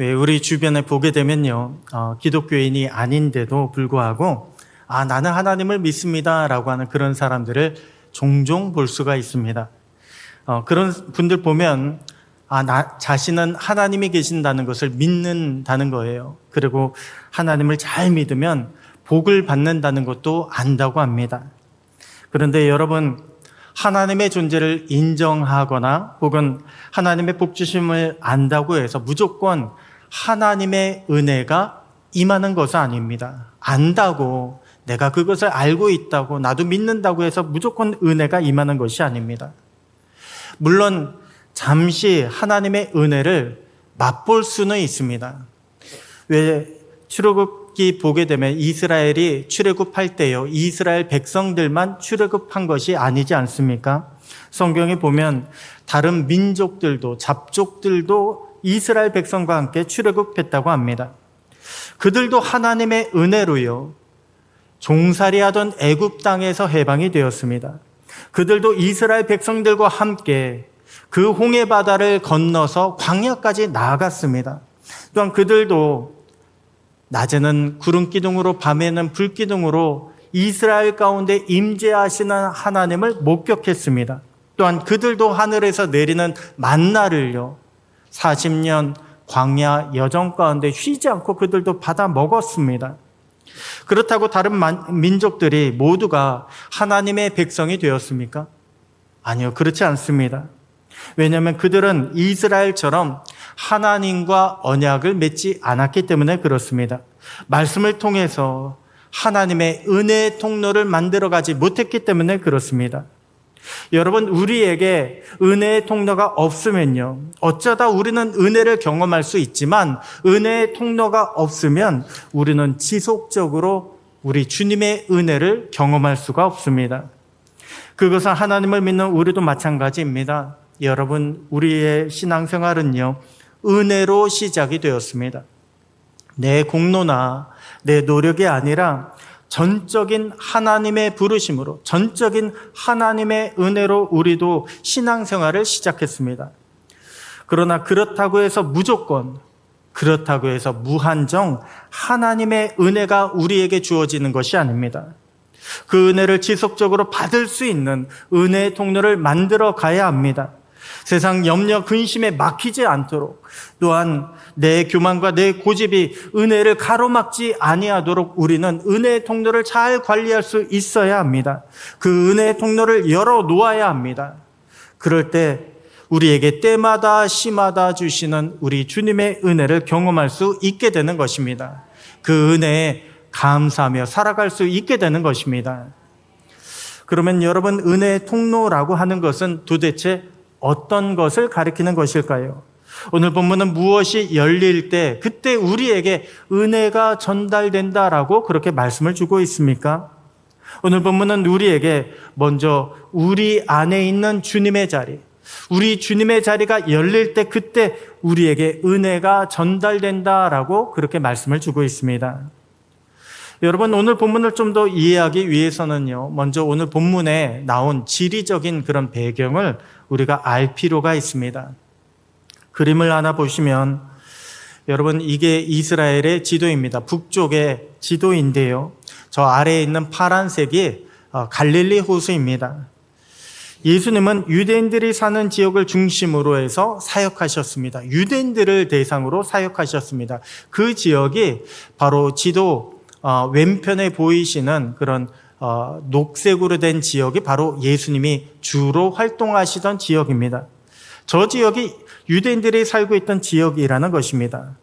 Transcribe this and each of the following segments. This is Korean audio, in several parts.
왜 우리 주변에 보게 되면요, 어, 기독교인이 아닌데도 불구하고 아 나는 하나님을 믿습니다라고 하는 그런 사람들을 종종 볼 수가 있습니다. 어, 그런 분들 보면 아, 나 자신은 하나님이 계신다는 것을 믿는다는 거예요. 그리고 하나님을 잘 믿으면 복을 받는다는 것도 안다고 합니다. 그런데 여러분, 하나님의 존재를 인정하거나 혹은 하나님의 복주심을 안다고 해서 무조건 하나님의 은혜가 임하는 것은 아닙니다. 안다고 내가 그것을 알고 있다고 나도 믿는다고 해서 무조건 은혜가 임하는 것이 아닙니다. 물론 잠시 하나님의 은혜를 맛볼 수는 있습니다. 왜 출애굽기 보게 되면 이스라엘이 출애굽할 때요. 이스라엘 백성들만 출애굽한 것이 아니지 않습니까? 성경에 보면 다른 민족들도 잡족들도 이스라엘 백성과 함께 출애굽했다고 합니다. 그들도 하나님의 은혜로요. 종살이하던 애굽 땅에서 해방이 되었습니다. 그들도 이스라엘 백성들과 함께 그 홍해 바다를 건너서 광야까지 나아갔습니다. 또한 그들도 낮에는 구름 기둥으로 밤에는 불 기둥으로 이스라엘 가운데 임재하시는 하나님을 목격했습니다. 또한 그들도 하늘에서 내리는 만나를요. 40년 광야 여정 가운데 쉬지 않고 그들도 받아 먹었습니다. 그렇다고 다른 민족들이 모두가 하나님의 백성이 되었습니까? 아니요, 그렇지 않습니다. 왜냐하면 그들은 이스라엘처럼 하나님과 언약을 맺지 않았기 때문에 그렇습니다. 말씀을 통해서 하나님의 은혜의 통로를 만들어 가지 못했기 때문에 그렇습니다. 여러분, 우리에게 은혜의 통로가 없으면요. 어쩌다 우리는 은혜를 경험할 수 있지만 은혜의 통로가 없으면 우리는 지속적으로 우리 주님의 은혜를 경험할 수가 없습니다. 그것은 하나님을 믿는 우리도 마찬가지입니다. 여러분, 우리의 신앙생활은요, 은혜로 시작이 되었습니다. 내 공로나 내 노력이 아니라 전적인 하나님의 부르심으로, 전적인 하나님의 은혜로 우리도 신앙생활을 시작했습니다. 그러나 그렇다고 해서 무조건, 그렇다고 해서 무한정 하나님의 은혜가 우리에게 주어지는 것이 아닙니다. 그 은혜를 지속적으로 받을 수 있는 은혜의 통로를 만들어 가야 합니다. 세상 염려, 근심에 막히지 않도록 또한 내 교만과 내 고집이 은혜를 가로막지 아니하도록 우리는 은혜의 통로를 잘 관리할 수 있어야 합니다. 그 은혜의 통로를 열어 놓아야 합니다. 그럴 때 우리에게 때마다 시마다 주시는 우리 주님의 은혜를 경험할 수 있게 되는 것입니다. 그 은혜에 감사하며 살아갈 수 있게 되는 것입니다. 그러면 여러분 은혜의 통로라고 하는 것은 도대체 어떤 것을 가리키는 것일까요? 오늘 본문은 무엇이 열릴 때 그때 우리에게 은혜가 전달된다라고 그렇게 말씀을 주고 있습니까? 오늘 본문은 우리에게 먼저 우리 안에 있는 주님의 자리, 우리 주님의 자리가 열릴 때 그때 우리에게 은혜가 전달된다라고 그렇게 말씀을 주고 있습니다. 여러분 오늘 본문을 좀 더 이해하기 위해서는요. 먼저 오늘 본문에 나온 지리적인 그런 배경을 우리가 알 필요가 있습니다. 그림을 하나 보시면 여러분 이게 이스라엘의 지도입니다. 북쪽의 지도인데요. 저 아래에 있는 파란색이 어, 갈릴리 호수입니다. 예수님은 유대인들이 사는 지역을 중심으로 해서 사역하셨습니다. 유대인들을 대상으로 사역하셨습니다. 그 지역이 바로 지도 어, 왼편에 보이시는 그런 어, 녹색으로 된 지역이 바로 예수님이 주로 활동하시던 지역입니다. 저 지역이 유대인들이 살고 있던 지역이라는 것입니다.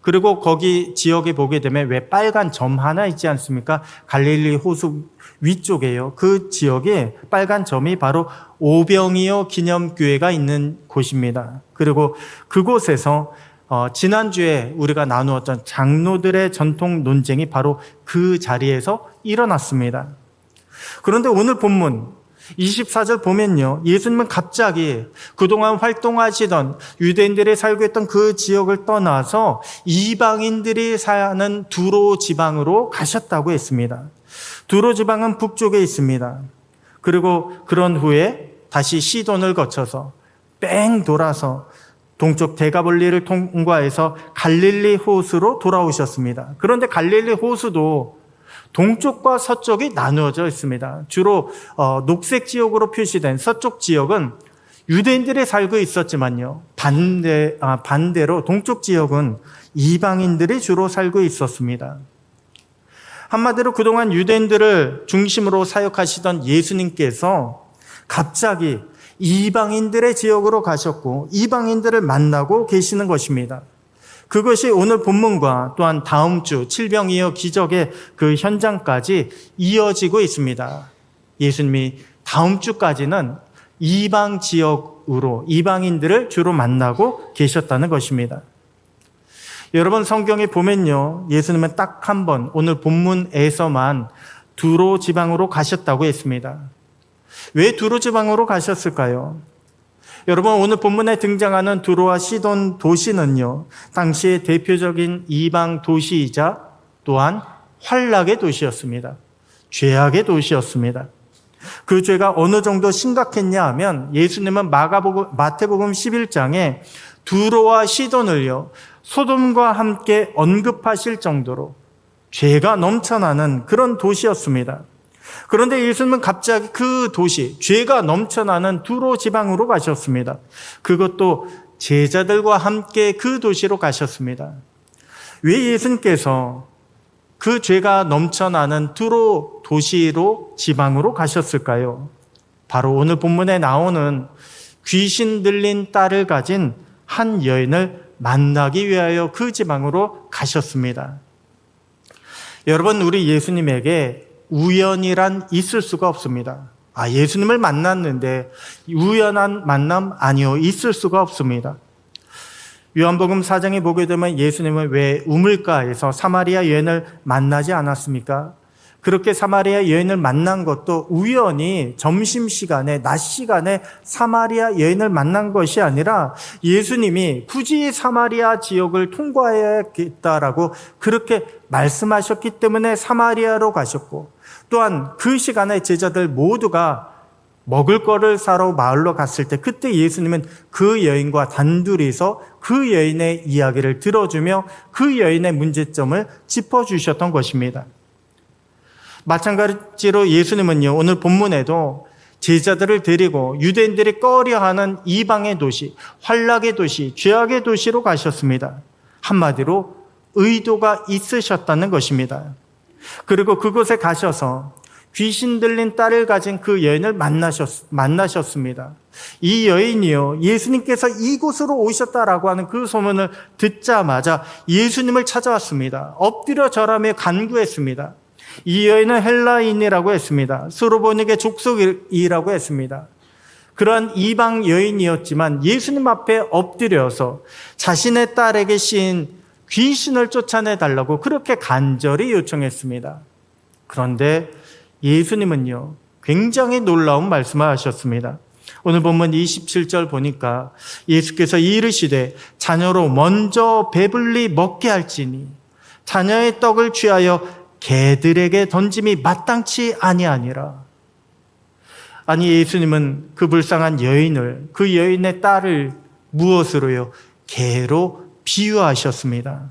그리고 거기 지역에 보게 되면 왜 빨간 점 하나 있지 않습니까? 갈릴리 호수 위쪽에요. 그 지역에 빨간 점이 바로 오병이어 기념교회가 있는 곳입니다. 그리고 그곳에서 어, 지난주에 우리가 나누었던 장로들의 전통 논쟁이 바로 그 자리에서 일어났습니다. 그런데 오늘 본문 24절 보면요. 예수님은 갑자기 그동안 활동하시던 유대인들이 살고 있던 그 지역을 떠나서 이방인들이 사는 두로 지방으로 가셨다고 했습니다. 두로 지방은 북쪽에 있습니다. 그리고 그런 후에 다시 시돈을 거쳐서 뺑 돌아서 동쪽 대가볼리를 통과해서 갈릴리 호수로 돌아오셨습니다. 그런데 갈릴리 호수도 동쪽과 서쪽이 나누어져 있습니다. 주로 어, 녹색 지역으로 표시된 서쪽 지역은 유대인들이 살고 있었지만요. 반대, 아, 반대로 동쪽 지역은 이방인들이 주로 살고 있었습니다. 한마디로 그동안 유대인들을 중심으로 사역하시던 예수님께서 갑자기 이방인들의 지역으로 가셨고 이방인들을 만나고 계시는 것입니다. 그것이 오늘 본문과 또한 다음 주 칠병이어 기적의 그 현장까지 이어지고 있습니다. 예수님이 다음 주까지는 이방 지역으로 이방인들을 주로 만나고 계셨다는 것입니다. 여러분 성경에 보면요. 예수님은 딱 한 번 오늘 본문에서만 두로 지방으로 가셨다고 했습니다. 왜 두로 지방으로 가셨을까요? 여러분 오늘 본문에 등장하는 두로와 시돈 도시는요. 당시의 대표적인 이방 도시이자 또한 환락의 도시였습니다. 죄악의 도시였습니다. 그 죄가 어느 정도 심각했냐 하면 예수님은 마가복음 마태복음 11장에 두로와 시돈을요. 소돔과 함께 언급하실 정도로 죄가 넘쳐나는 그런 도시였습니다. 그런데 예수님은 갑자기 그 도시, 죄가 넘쳐나는 두로 지방으로 가셨습니다. 그것도 제자들과 함께 그 도시로 가셨습니다. 왜 예수님께서 그 죄가 넘쳐나는 두로 도시로 지방으로 가셨을까요? 바로 오늘 본문에 나오는 귀신 들린 딸을 가진 한 여인을 만나기 위하여 그 지방으로 가셨습니다. 여러분, 우리 예수님에게 우연이란 있을 수가 없습니다. 아, 예수님을 만났는데 우연한 만남 아니요. 있을 수가 없습니다. 요한복음 4장에 보게 되면 예수님은 왜 우물가에서 사마리아 여인을 만나지 않았습니까? 그렇게 사마리아 여인을 만난 것도 우연히 점심시간에, 낮 시간에 사마리아 여인을 만난 것이 아니라 예수님이 굳이 사마리아 지역을 통과해야겠다라고 그렇게 말씀하셨기 때문에 사마리아로 가셨고 또한 그 시간에 제자들 모두가 먹을 거를 사러 마을로 갔을 때 그때 예수님은 그 여인과 단둘이서 그 여인의 이야기를 들어주며 그 여인의 문제점을 짚어주셨던 것입니다. 마찬가지로 예수님은요, 오늘 본문에도 제자들을 데리고 유대인들이 꺼려하는 이방의 도시, 환락의 도시, 죄악의 도시로 가셨습니다. 한마디로 의도가 있으셨다는 것입니다. 그리고 그곳에 가셔서 귀신 들린 딸을 가진 그 여인을 만나셨, 만나셨습니다. 이 여인이요, 예수님께서 이곳으로 오셨다라고 하는 그 소문을 듣자마자 예수님을 찾아왔습니다. 엎드려 절하며 간구했습니다. 이 여인은 헬라인이라고 했습니다. 수로보닉의 족속이라고 했습니다. 그러한 이방 여인이었지만 예수님 앞에 엎드려서 자신의 딸에게 씌인 귀신을 쫓아내 달라고 그렇게 간절히 요청했습니다. 그런데 예수님은요, 굉장히 놀라운 말씀을 하셨습니다. 오늘 본문 27절 보니까 예수께서 이르시되 자녀로 먼저 배불리 먹게 할지니 자녀의 떡을 취하여 개들에게 던짐이 마땅치 아니하니라. 아니 예수님은 그 불쌍한 여인을 그 여인의 딸을 무엇으로요? 개로 비유하셨습니다.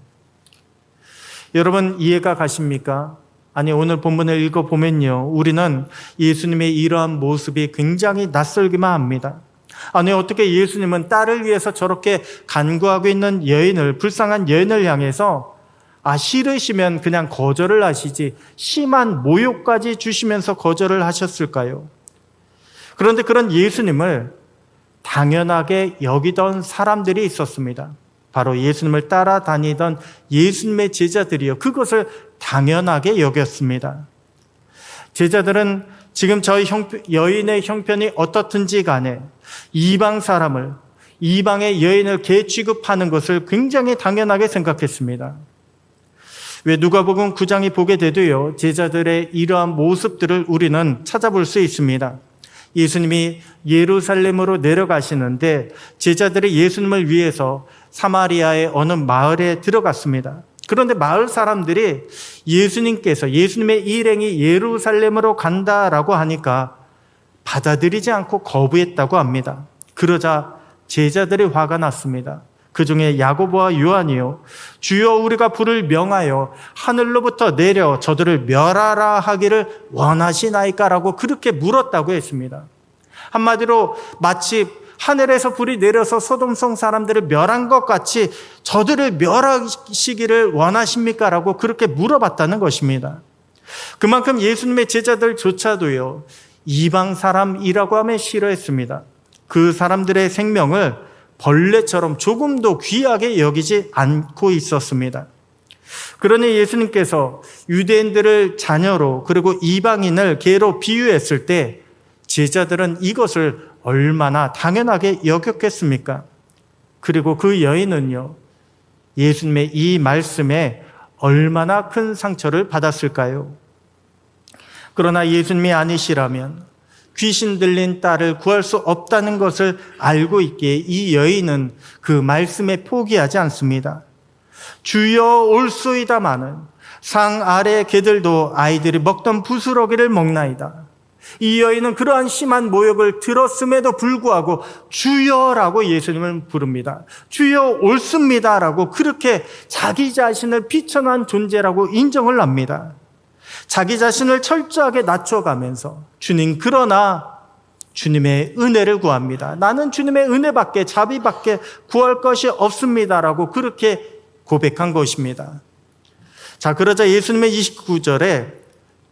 여러분 이해가 가십니까? 아니 오늘 본문을 읽어 보면요. 우리는 예수님의 이러한 모습이 굉장히 낯설기만 합니다. 아니 어떻게 예수님은 딸을 위해서 저렇게 간구하고 있는 여인을 불쌍한 여인을 향해서 아 싫으시면 그냥 거절을 하시지 심한 모욕까지 주시면서 거절을 하셨을까요? 그런데 그런 예수님을 당연하게 여기던 사람들이 있었습니다. 바로 예수님을 따라다니던 예수님의 제자들이요. 그것을 당연하게 여겼습니다. 제자들은 지금 저희 형편, 여인의 형편이 어떻든지 간에 이방 사람을, 이방의 여인을 개 취급하는 것을 굉장히 당연하게 생각했습니다. 왜 누가복음 9장이 보게 되도요. 제자들의 이러한 모습들을 우리는 찾아볼 수 있습니다. 예수님이 예루살렘으로 내려가시는데 제자들이 예수님을 위해서 사마리아의 어느 마을에 들어갔습니다. 그런데 마을 사람들이 예수님께서 예수님의 일행이 예루살렘으로 간다라고 하니까 받아들이지 않고 거부했다고 합니다. 그러자 제자들이 화가 났습니다. 그 중에 야고보와 요한이요. 주여 우리가 불을 명하여 하늘로부터 내려 저들을 멸하라 하기를 원하시나이까라고 그렇게 물었다고 했습니다. 한마디로 마치 하늘에서 불이 내려서 소돔성 사람들을 멸한 것 같이 저들을 멸하시기를 원하십니까? 라고 그렇게 물어봤다는 것입니다. 그만큼 예수님의 제자들조차도요, 이방 사람이라고 하면 싫어했습니다. 그 사람들의 생명을 벌레처럼 조금도 귀하게 여기지 않고 있었습니다. 그러니 예수님께서 유대인들을 자녀로 그리고 이방인을 개로 비유했을 때 제자들은 이것을 얼마나 당연하게 여겼겠습니까? 그리고 그 여인은요, 예수님의 이 말씀에 얼마나 큰 상처를 받았을까요? 그러나 예수님이 아니시라면 귀신 들린 딸을 구할 수 없다는 것을 알고 있기에 이 여인은 그 말씀에 포기하지 않습니다. 주여 올소이다마는 상 아래 개들도 아이들이 먹던 부스러기를 먹나이다. 이 여인은 그러한 심한 모욕을 들었음에도 불구하고 주여라고 예수님을 부릅니다. 주여 옳습니다라고 그렇게 자기 자신을 비천한 존재라고 인정을 합니다. 자기 자신을 철저하게 낮춰가면서 주님 그러나 주님의 은혜를 구합니다. 나는 주님의 은혜밖에 자비밖에 구할 것이 없습니다라고 그렇게 고백한 것입니다. 자, 그러자 예수님의 29절에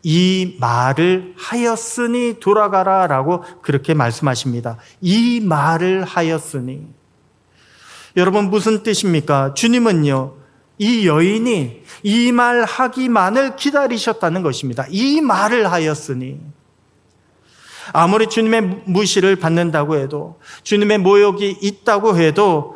이 말을 하였으니 돌아가라 라고 그렇게 말씀하십니다. 이 말을 하였으니. 여러분 무슨 뜻입니까? 주님은요, 이 여인이 이 말 하기만을 기다리셨다는 것입니다. 이 말을 하였으니. 아무리 주님의 무시를 받는다고 해도, 주님의 모욕이 있다고 해도,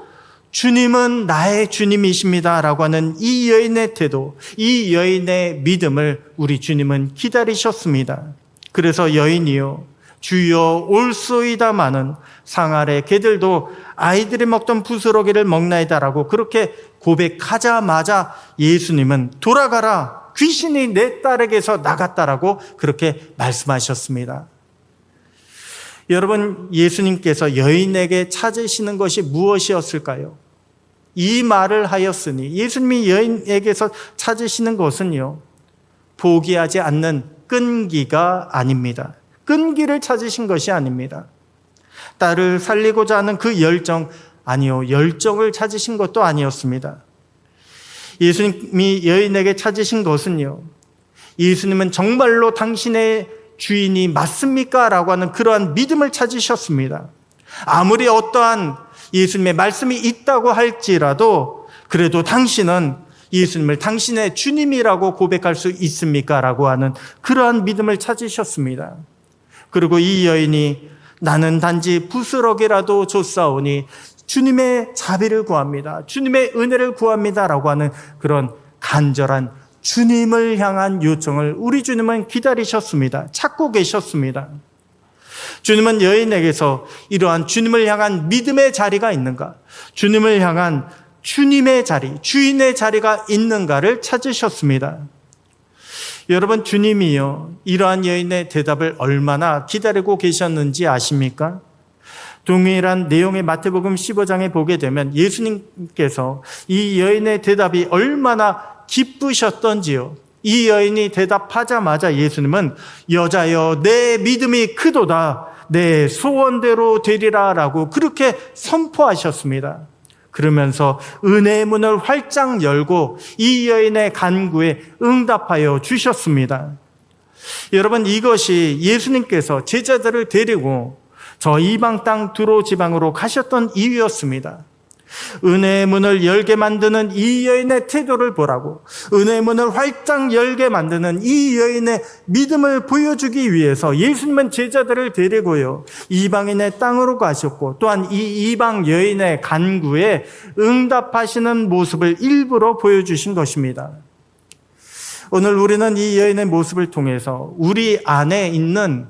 주님은 나의 주님이십니다. 라고 하는 이 여인의 태도, 이 여인의 믿음을 우리 주님은 기다리셨습니다. 그래서 여인이요, 주여 올소이다마는 상 아래 개들도 아이들이 먹던 부스러기를 먹나이다라고 그렇게 고백하자마자 예수님은 돌아가라 귀신이 내 딸에게서 나갔다라고 그렇게 말씀하셨습니다. 여러분 예수님께서 여인에게 찾으시는 것이 무엇이었을까요? 이 말을 하였으니 예수님이 여인에게서 찾으시는 것은요 포기하지 않는 끈기가 아닙니다. 끈기를 찾으신 것이 아닙니다. 딸을 살리고자 하는 그 열정, 아니요, 열정을 찾으신 것도 아니었습니다. 예수님이 여인에게 찾으신 것은요, 예수님은 정말로 당신의 주인이 맞습니까? 라고 하는 그러한 믿음을 찾으셨습니다. 아무리 어떠한 예수님의 말씀이 있다고 할지라도 그래도 당신은 예수님을 당신의 주님이라고 고백할 수 있습니까? 라고 하는 그러한 믿음을 찾으셨습니다. 그리고 이 여인이 나는 단지 부스러기라도 줬사오니 주님의 자비를 구합니다. 주님의 은혜를 구합니다. 라고 하는 그런 간절한 주님을 향한 요청을 우리 주님은 기다리셨습니다. 찾고 계셨습니다. 주님은 여인에게서 이러한 주님을 향한 믿음의 자리가 있는가? 주님을 향한 주님의 자리, 주인의 자리가 있는가를 찾으셨습니다. 여러분, 주님이요. 이러한 여인의 대답을 얼마나 기다리고 계셨는지 아십니까? 동일한 내용의 마태복음 15장에 보게 되면 예수님께서 이 여인의 대답이 얼마나 기쁘셨던지요. 이 여인이 대답하자마자 예수님은 여자여 내 믿음이 크도다 내 소원대로 되리라라고 그렇게 선포하셨습니다. 그러면서 은혜의 문을 활짝 열고 이 여인의 간구에 응답하여 주셨습니다. 여러분 이것이 예수님께서 제자들을 데리고 저 이방 땅 두로 지방으로 가셨던 이유였습니다. 은혜의 문을 열게 만드는 이 여인의 태도를 보라고 은혜의 문을 활짝 열게 만드는 이 여인의 믿음을 보여주기 위해서 예수님은 제자들을 데리고요 이방인의 땅으로 가셨고 또한 이 이방 여인의 간구에 응답하시는 모습을 일부러 보여주신 것입니다. 오늘 우리는 이 여인의 모습을 통해서 우리 안에 있는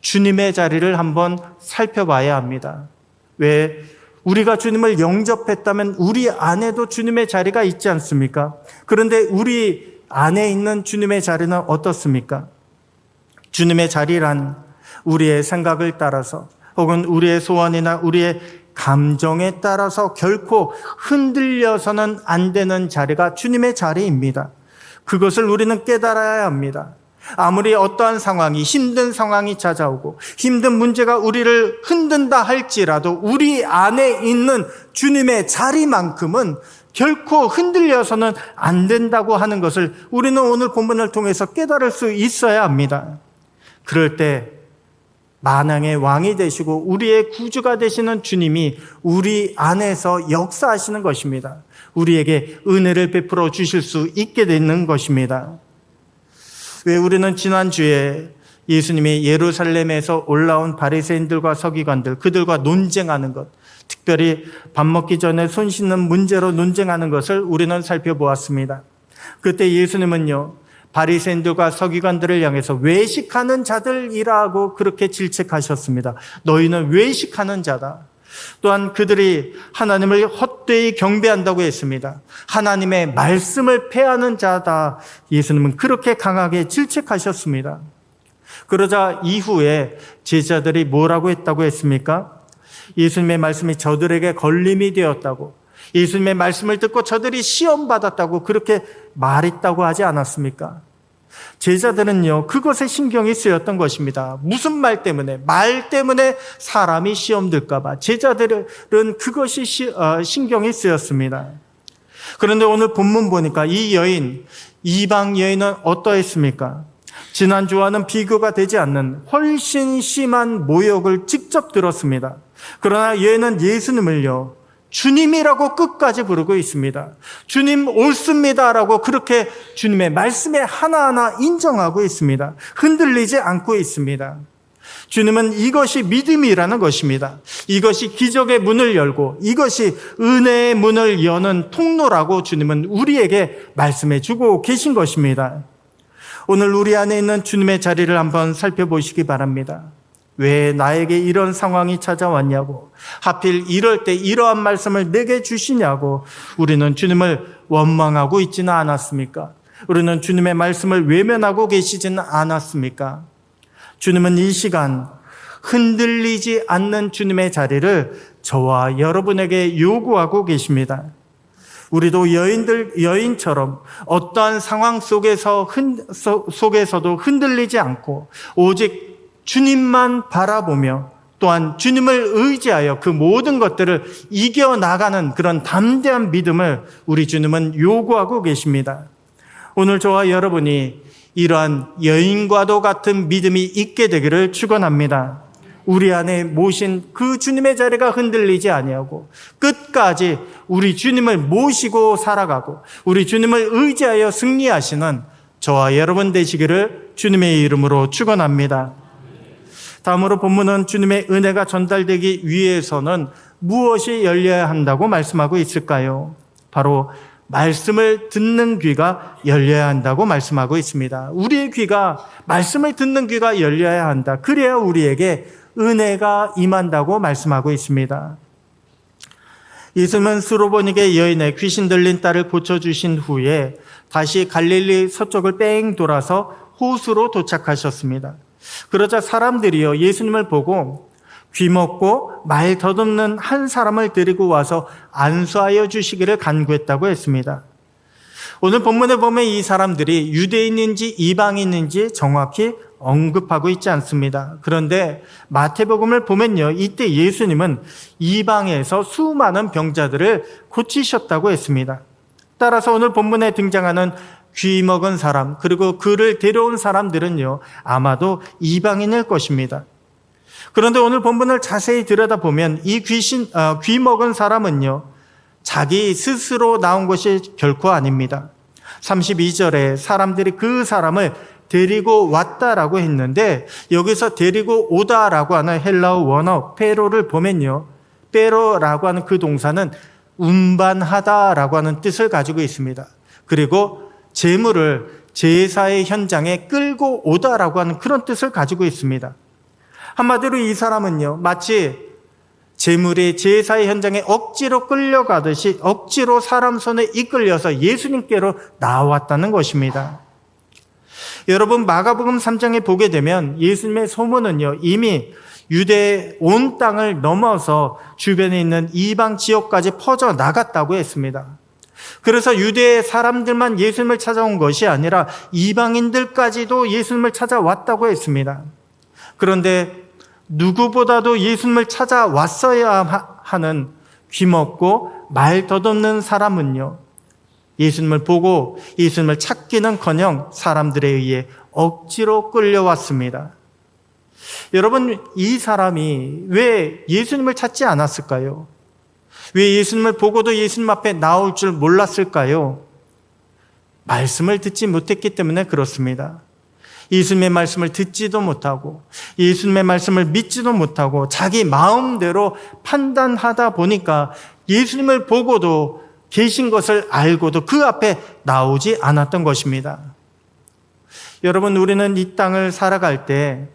주님의 자리를 한번 살펴봐야 합니다. 왜 우리가 주님을 영접했다면 우리 안에도 주님의 자리가 있지 않습니까? 그런데 우리 안에 있는 주님의 자리는 어떻습니까? 주님의 자리란 우리의 생각을 따라서 혹은 우리의 소원이나 우리의 감정에 따라서 결코 흔들려서는 안 되는 자리가 주님의 자리입니다. 그것을 우리는 깨달아야 합니다. 아무리 어떠한 상황이 힘든 상황이 찾아오고 힘든 문제가 우리를 흔든다 할지라도 우리 안에 있는 주님의 자리만큼은 결코 흔들려서는 안 된다고 하는 것을 우리는 오늘 본문을 통해서 깨달을 수 있어야 합니다. 그럴 때 만왕의 왕이 되시고 우리의 구주가 되시는 주님이 우리 안에서 역사하시는 것입니다. 우리에게 은혜를 베풀어 주실 수 있게 되는 것입니다. 왜 우리는 지난주에 예수님이 예루살렘에서 올라온 바리새인들과 서기관들 그들과 논쟁하는 것 특별히 밥 먹기 전에 손 씻는 문제로 논쟁하는 것을 우리는 살펴보았습니다. 그때 예수님은요 바리새인들과 서기관들을 향해서 외식하는 자들이라고 그렇게 질책하셨습니다. 너희는 외식하는 자다. 또한 그들이 하나님을 헛되이 경배한다고 했습니다. 하나님의 말씀을 패하는 자다. 예수님은 그렇게 강하게 질책하셨습니다. 그러자 이후에 제자들이 뭐라고 했다고 했습니까? 예수님의 말씀이 저들에게 걸림이 되었다고, 예수님의 말씀을 듣고 저들이 시험 받았다고 그렇게 말했다고 하지 않았습니까? 제자들은요, 그것에 신경이 쓰였던 것입니다. 무슨 말 때문에? 말 때문에 사람이 시험 들까봐. 제자들은 그것이 시, 어, 신경이 쓰였습니다. 그런데 오늘 본문 보니까 이 여인, 이방 여인은 어떠했습니까? 지난주와는 비교가 되지 않는 훨씬 심한 모욕을 직접 들었습니다. 그러나 얘는 예수님을요, 주님이라고 끝까지 부르고 있습니다. 주님 옳습니다라고 그렇게 주님의 말씀에 하나하나 인정하고 있습니다. 흔들리지 않고 있습니다. 주님은 이것이 믿음이라는 것입니다. 이것이 기적의 문을 열고 이것이 은혜의 문을 여는 통로라고 주님은 우리에게 말씀해 주고 계신 것입니다. 오늘 우리 안에 있는 주님의 자리를 한번 살펴보시기 바랍니다. 왜 나에게 이런 상황이 찾아왔냐고, 하필 이럴 때 이러한 말씀을 내게 주시냐고, 우리는 주님을 원망하고 있지는 않았습니까? 우리는 주님의 말씀을 외면하고 계시지는 않았습니까? 주님은 이 시간 흔들리지 않는 주님의 자리를 저와 여러분에게 요구하고 계십니다. 우리도 여인들, 여인처럼 어떠한 상황 속에서 흔, 속에서도 흔들리지 않고 오직 주님만 바라보며 또한 주님을 의지하여 그 모든 것들을 이겨나가는 그런 담대한 믿음을 우리 주님은 요구하고 계십니다. 오늘 저와 여러분이 이러한 여인과도 같은 믿음이 있게 되기를 축원합니다. 우리 안에 모신 그 주님의 자리가 흔들리지 아니하고 끝까지 우리 주님을 모시고 살아가고 우리 주님을 의지하여 승리하시는 저와 여러분 되시기를 주님의 이름으로 축원합니다. 다음으로 본문은 주님의 은혜가 전달되기 위해서는 무엇이 열려야 한다고 말씀하고 있을까요? 바로 말씀을 듣는 귀가 열려야 한다고 말씀하고 있습니다. 우리의 귀가 말씀을 듣는 귀가 열려야 한다. 그래야 우리에게 은혜가 임한다고 말씀하고 있습니다. 예수님은 수로보닉의 여인의 귀신 들린 딸을 고쳐주신 후에 다시 갈릴리 서쪽을 뺑 돌아서 호수로 도착하셨습니다. 그러자 사람들이요 예수님을 보고 귀먹고 말 더듬는 한 사람을 데리고 와서 안수하여 주시기를 간구했다고 했습니다. 오늘 본문에 보면 이 사람들이 유대인인지 이방인인지 정확히 언급하고 있지 않습니다. 그런데 마태복음을 보면요. 이때 예수님은 이방에서 수많은 병자들을 고치셨다고 했습니다. 따라서 오늘 본문에 등장하는 귀 먹은 사람, 그리고 그를 데려온 사람들은요, 아마도 이방인일 것입니다. 그런데 오늘 본문을 자세히 들여다보면 이 귀신, 어, 귀 먹은 사람은요, 자기 스스로 나온 것이 결코 아닙니다. 32절에 사람들이 그 사람을 데리고 왔다라고 했는데 여기서 데리고 오다라고 하는 헬라어 원어 페로를 보면요. 페로라고 하는 그 동사는 운반하다라고 하는 뜻을 가지고 있습니다. 그리고 재물을 제사의 현장에 끌고 오다라고 하는 그런 뜻을 가지고 있습니다. 한마디로 이 사람은요, 마치 재물이 제사의 현장에 억지로 끌려가듯이 억지로 사람 손에 이끌려서 예수님께로 나왔다는 것입니다. 여러분 마가복음 3장에 보게 되면 예수님의 소문은요 이미 유대 온 땅을 넘어서 주변에 있는 이방 지역까지 퍼져 나갔다고 했습니다. 그래서 유대 사람들만 예수님을 찾아온 것이 아니라 이방인들까지도 예수님을 찾아왔다고 했습니다. 그런데 누구보다도 예수님을 찾아왔어야 하는 귀먹고 말 더듬는 사람은요. 예수님을 보고 예수님을 찾기는커녕 사람들에 의해 억지로 끌려왔습니다. 여러분, 이 사람이 왜 예수님을 찾지 않았을까요? 왜 예수님을 보고도 예수님 앞에 나올 줄 몰랐을까요? 말씀을 듣지 못했기 때문에 그렇습니다. 예수님의 말씀을 듣지도 못하고 예수님의 말씀을 믿지도 못하고 자기 마음대로 판단하다 보니까 예수님을 보고도 계신 것을 알고도 그 앞에 나오지 않았던 것입니다. 여러분, 우리는 이 땅을 살아갈 때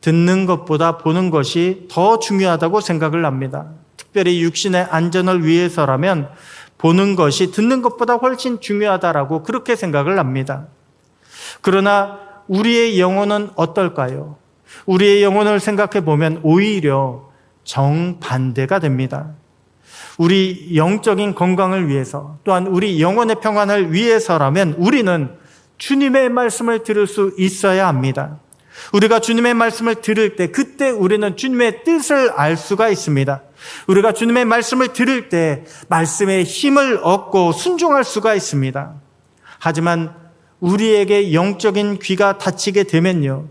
듣는 것보다 보는 것이 더 중요하다고 생각을 합니다. 특별히 육신의 안전을 위해서라면 보는 것이 듣는 것보다 훨씬 중요하다라고 그렇게 생각을 합니다. 그러나 우리의 영혼은 어떨까요? 우리의 영혼을 생각해 보면 오히려 정반대가 됩니다. 우리 영적인 건강을 위해서 또한 우리 영혼의 평안을 위해서라면 우리는 주님의 말씀을 들을 수 있어야 합니다. 우리가 주님의 말씀을 들을 때 그때 우리는 주님의 뜻을 알 수가 있습니다. 우리가 주님의 말씀을 들을 때 말씀의 힘을 얻고 순종할 수가 있습니다. 하지만 우리에게 영적인 귀가 닫히게 되면요.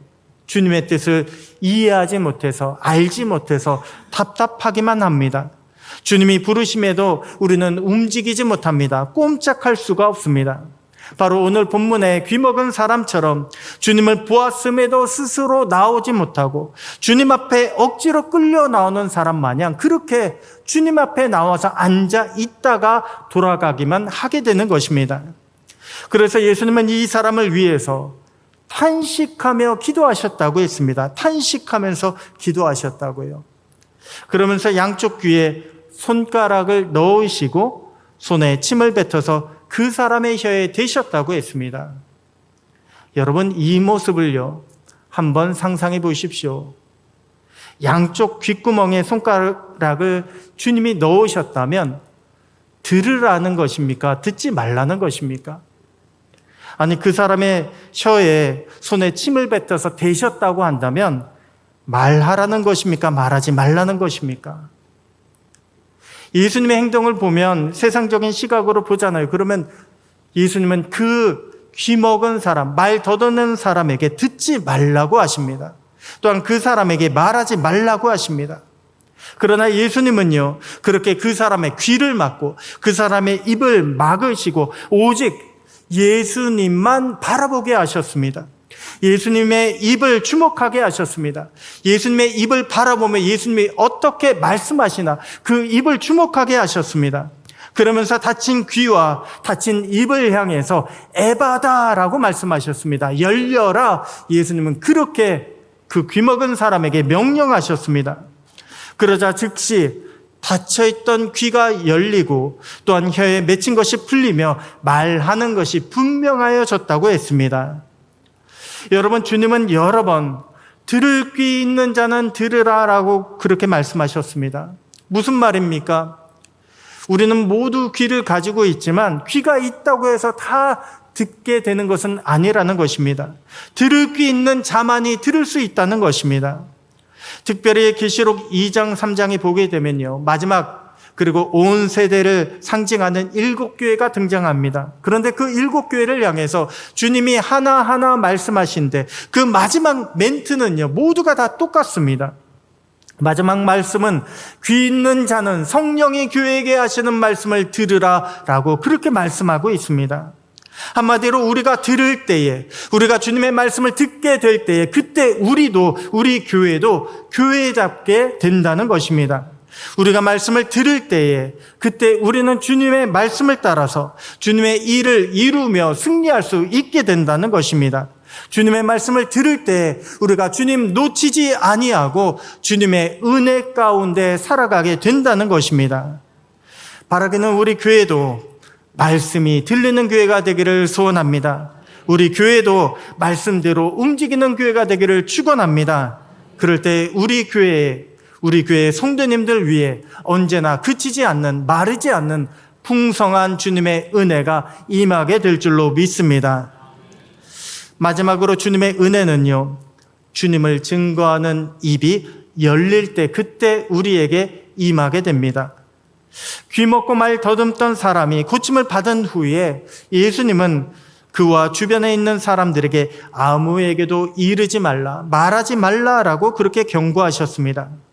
주님의 뜻을 이해하지 못해서 알지 못해서 답답하기만 합니다. 주님이 부르심에도 우리는 움직이지 못합니다. 꼼짝할 수가 없습니다. 바로 오늘 본문에 귀먹은 사람처럼 주님을 보았음에도 스스로 나오지 못하고 주님 앞에 억지로 끌려 나오는 사람 마냥 그렇게 주님 앞에 나와서 앉아 있다가 돌아가기만 하게 되는 것입니다. 그래서 예수님은 이 사람을 위해서 탄식하며 기도하셨다고 했습니다. 탄식하면서 기도하셨다고요. 그러면서 양쪽 귀에 손가락을 넣으시고 손에 침을 뱉어서 그 사람의 혀에 대셨다고 했습니다. 여러분, 이 모습을요, 한번 상상해 보십시오. 양쪽 귓구멍에 손가락을 주님이 넣으셨다면 들으라는 것입니까? 듣지 말라는 것입니까? 아니, 그 사람의 혀에 손에 침을 뱉어서 대셨다고 한다면 말하라는 것입니까? 말하지 말라는 것입니까? 예수님의 행동을 보면 세상적인 시각으로 보잖아요. 그러면 예수님은 그 귀 먹은 사람, 말 더듬는 사람에게 듣지 말라고 하십니다. 또한 그 사람에게 말하지 말라고 하십니다. 그러나 예수님은요, 그렇게 그 사람의 귀를 막고 그 사람의 입을 막으시고 오직 예수님만 바라보게 하셨습니다. 예수님의 입을 주목하게 하셨습니다. 예수님의 입을 바라보며 예수님이 어떻게 말씀하시나 그 입을 주목하게 하셨습니다. 그러면서 다친 귀와 다친 입을 향해서 에바다라고 말씀하셨습니다. 열려라. 예수님은 그렇게 그 귀먹은 사람에게 명령하셨습니다. 그러자 즉시 닫혀있던 귀가 열리고 또한 혀에 맺힌 것이 풀리며 말하는 것이 분명하여졌다고 했습니다. 여러분, 주님은 여러 번 들을 귀 있는 자는 들으라 라고 그렇게 말씀하셨습니다. 무슨 말입니까? 우리는 모두 귀를 가지고 있지만 귀가 있다고 해서 다 듣게 되는 것은 아니라는 것입니다. 들을 귀 있는 자만이 들을 수 있다는 것입니다. 특별히 계시록 2장, 3장에 보게 되면요. 마지막 그리고 온 세대를 상징하는 일곱 교회가 등장합니다. 그런데 그 일곱 교회를 향해서 주님이 하나하나 말씀하신데 그 마지막 멘트는요, 모두가 다 똑같습니다. 마지막 말씀은 귀 있는 자는 성령이 교회에게 하시는 말씀을 들으라 라고 그렇게 말씀하고 있습니다. 한마디로 우리가 들을 때에, 우리가 주님의 말씀을 듣게 될 때에, 그때 우리도, 우리 교회도 교회답게 된다는 것입니다. 우리가 말씀을 들을 때에 그때 우리는 주님의 말씀을 따라서 주님의 일을 이루며 승리할 수 있게 된다는 것입니다. 주님의 말씀을 들을 때 우리가 주님 놓치지 아니하고 주님의 은혜 가운데 살아가게 된다는 것입니다. 바라기는 우리 교회도 말씀이 들리는 교회가 되기를 소원합니다. 우리 교회도 말씀대로 움직이는 교회가 되기를 축원합니다. 그럴 때 우리 교회에 우리 교회 성도님들 위해 언제나 그치지 않는 마르지 않는 풍성한 주님의 은혜가 임하게 될 줄로 믿습니다. 마지막으로 주님의 은혜는요. 주님을 증거하는 입이 열릴 때 그때 우리에게 임하게 됩니다. 귀 먹고 말 더듬던 사람이 고침을 받은 후에 예수님은 그와 주변에 있는 사람들에게 아무에게도 이르지 말라, 말하지 말라라고 그렇게 경고하셨습니다.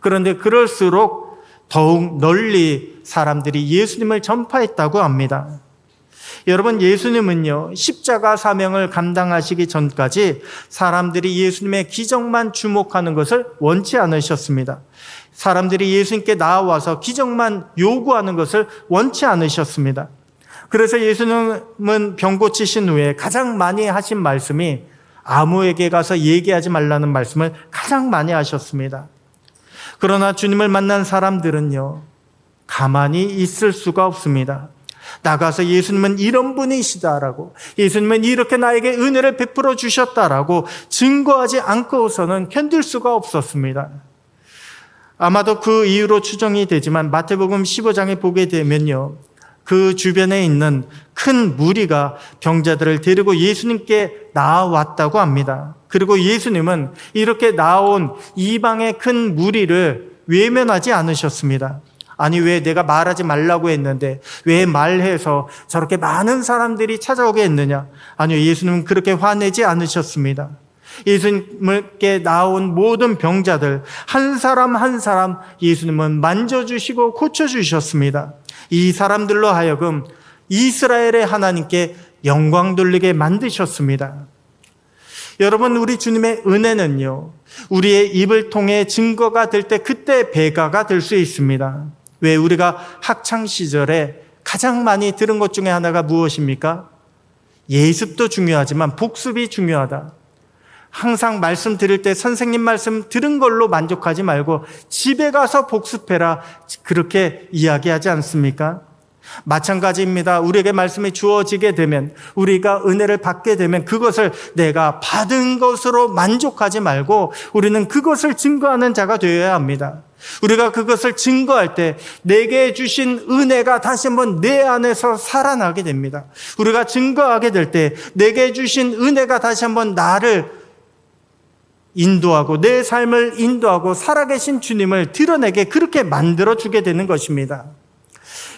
그런데 그럴수록 더욱 널리 사람들이 예수님을 전파했다고 합니다. 여러분, 예수님은요, 십자가 사명을 감당하시기 전까지 사람들이 예수님의 기적만 주목하는 것을 원치 않으셨습니다. 사람들이 예수님께 나와서 기적만 요구하는 것을 원치 않으셨습니다. 그래서 예수님은 병 고치신 후에 가장 많이 하신 말씀이 아무에게 가서 얘기하지 말라는 말씀을 가장 많이 하셨습니다. 그러나 주님을 만난 사람들은요, 가만히 있을 수가 없습니다. 나가서 예수님은 이런 분이시다라고, 예수님은 이렇게 나에게 은혜를 베풀어 주셨다라고 증거하지 않고서는 견딜 수가 없었습니다. 아마도 그 이유로 추정이 되지만 마태복음 15장에 보게 되면요. 그 주변에 있는 큰 무리가 병자들을 데리고 예수님께 나왔다고 합니다. 그리고 예수님은 이렇게 나온 이방의 큰 무리를 외면하지 않으셨습니다. 아니, 왜 내가 말하지 말라고 했는데, 왜 말해서 저렇게 많은 사람들이 찾아오게 했느냐? 아니요, 예수님은 그렇게 화내지 않으셨습니다. 예수님께 나온 모든 병자들, 한 사람 한 사람 예수님은 만져주시고 고쳐주셨습니다. 이 사람들로 하여금 이스라엘의 하나님께 영광 돌리게 만드셨습니다. 여러분, 우리 주님의 은혜는요, 우리의 입을 통해 증거가 될 때 그때 배가가 될 수 있습니다. 왜 우리가 학창 시절에 가장 많이 들은 것 중에 하나가 무엇입니까? 예습도 중요하지만 복습이 중요하다. 항상 말씀 들을 때 선생님 말씀 들은 걸로 만족하지 말고 집에 가서 복습해라. 그렇게 이야기하지 않습니까? 마찬가지입니다. 우리에게 말씀이 주어지게 되면, 우리가 은혜를 받게 되면 그것을 내가 받은 것으로 만족하지 말고 우리는 그것을 증거하는 자가 되어야 합니다. 우리가 그것을 증거할 때 내게 주신 은혜가 다시 한번 내 안에서 살아나게 됩니다. 우리가 증거하게 될 때 내게 주신 은혜가 다시 한번 나를 인도하고 내 삶을 인도하고 살아계신 주님을 드러내게 그렇게 만들어 주게 되는 것입니다.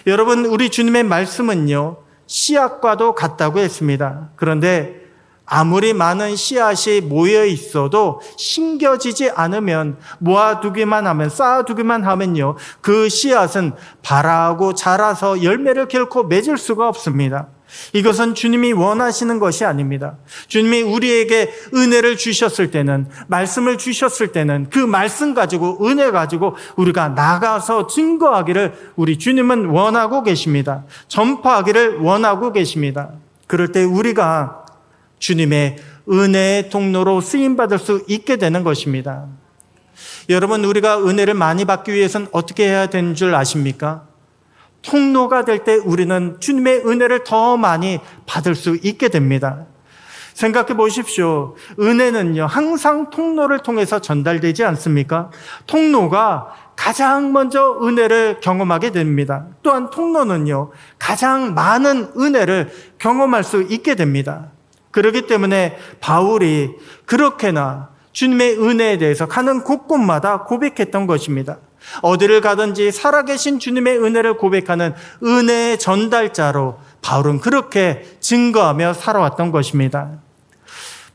여러분, 우리 주님의 말씀은요, 씨앗과도 같다고 했습니다. 그런데 아무리 많은 씨앗이 모여 있어도 심겨지지 않으면 모아두기만 하면 쌓아두기만 하면요 그 씨앗은 발아하고 자라서 열매를 결코 맺을 수가 없습니다. 이것은 주님이 원하시는 것이 아닙니다. 주님이 우리에게 은혜를 주셨을 때는, 말씀을 주셨을 때는 그 말씀 가지고, 은혜 가지고 우리가 나가서 증거하기를 우리 주님은 원하고 계십니다. 전파하기를 원하고 계십니다. 그럴 때 우리가 주님의 은혜의 통로로 쓰임받을 수 있게 되는 것입니다. 여러분, 우리가 은혜를 많이 받기 위해서는 어떻게 해야 되는 줄 아십니까? 통로가 될 때 우리는 주님의 은혜를 더 많이 받을 수 있게 됩니다. 생각해 보십시오. 은혜는요, 항상 통로를 통해서 전달되지 않습니까? 통로가 가장 먼저 은혜를 경험하게 됩니다. 또한 통로는요, 가장 많은 은혜를 경험할 수 있게 됩니다. 그렇기 때문에 바울이 그렇게나 주님의 은혜에 대해서 가는 곳곳마다 고백했던 것입니다. 어디를 가든지 살아계신 주님의 은혜를 고백하는 은혜의 전달자로 바울은 그렇게 증거하며 살아왔던 것입니다.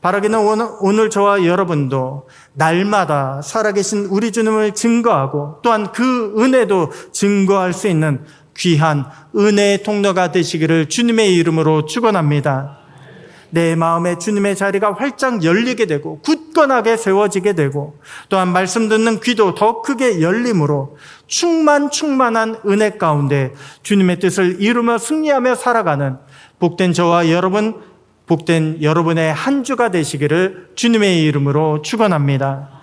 바라기는 오늘 저와 여러분도 날마다 살아계신 우리 주님을 증거하고 또한 그 은혜도 증거할 수 있는 귀한 은혜의 통로가 되시기를 주님의 이름으로 축원합니다. 내 마음에 주님의 자리가 활짝 열리게 되고 굳건하게 세워지게 되고 또한 말씀 듣는 귀도 더 크게 열림으로 충만 충만한 은혜 가운데 주님의 뜻을 이루며 승리하며 살아가는 복된 저와 여러분 복된 여러분의 한 주가 되시기를 주님의 이름으로 축원합니다.